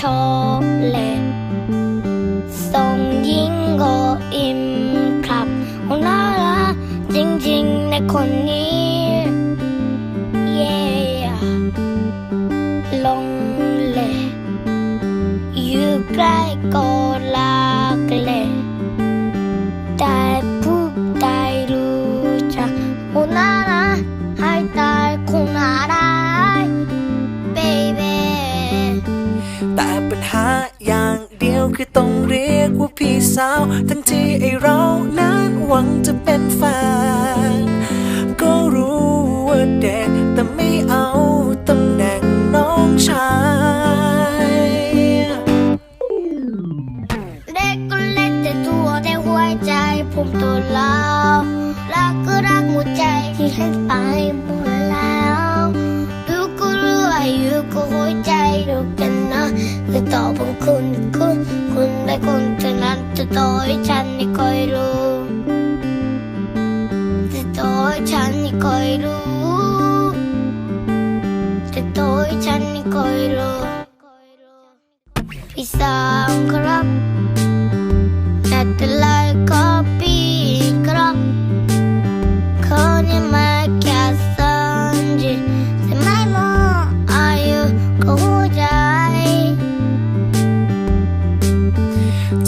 ชอบเล่นส่งยิงก็อิ่มครับโอ้น่ารักจริงๆในคนนี้ เย่ลงเลยอยู่ใกล้ก็รักเล อย่างเดียวคือต้องเรียกว่าพี่สาว ทั้งที่ไอเรานั้นหวังจะเป็นแฟนก็รู้ว่าเด็กแต่ไม่เอาตำแหน่งน้องชายเด็กก็เล็กแต่ตัวแต่หัวใจผมโตแล้วรักก็รักหมดใจที่ให้ไป ตอบของคุณคุณ คุณได้คนเท่านั้นจะต่อให้ฉันไม่ค่อยรู้จะต่อให้ฉันไม่ค่อยรู้จะต่อให้ฉันไม่ค่อยรู้พี่สาวครับ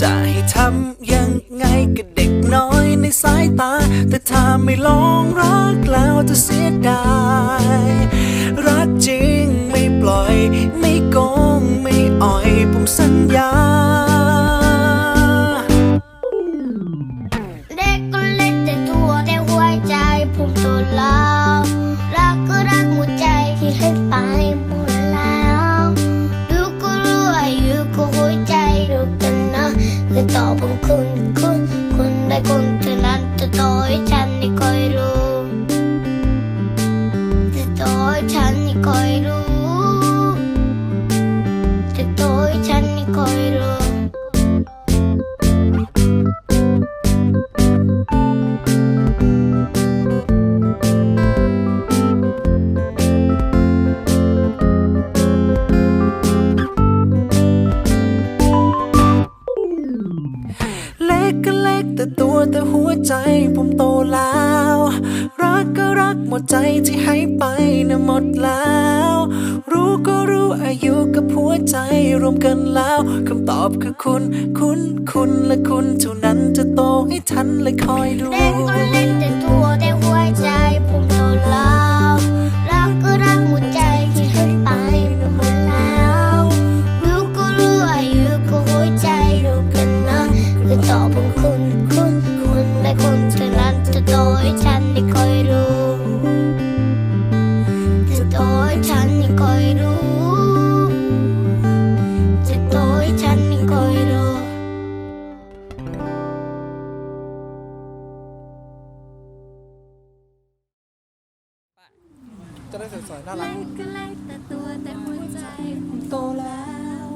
จะให้ทำยังไงกับเด็กน้อยในสายตา แต่ถ้าไม่ลองรักแล้วจะเสียดาย รักจริง คือตอบของคุณคุณ คุณได้คนเท่านั้นจะต่อให้ฉันไม่คอยรู้จะต่อให้ฉันไม่คอยรู้จะต่อให้ฉันไม่คอยรู้ ล็กแต่ตัวแต่หัวใจผมโตแล้ว รักก็รักหมดใจที่ให้ไปนะหมดแล้ว รู้ก็รู้อายุกับหัวใจรวมกันแล้วคำตอบคือคุณ คุณ คุณและคุณเท่านั้นจะโตให้ทันและคอยดู จะได้สวยๆน่ารัก เล็กก็เล็กแต่ตัวแต่หัวใจผมโตแล้ว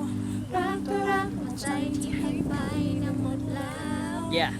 รักก็รักหมดใจที่ให้ไปนะหมดแล้ว Yeah.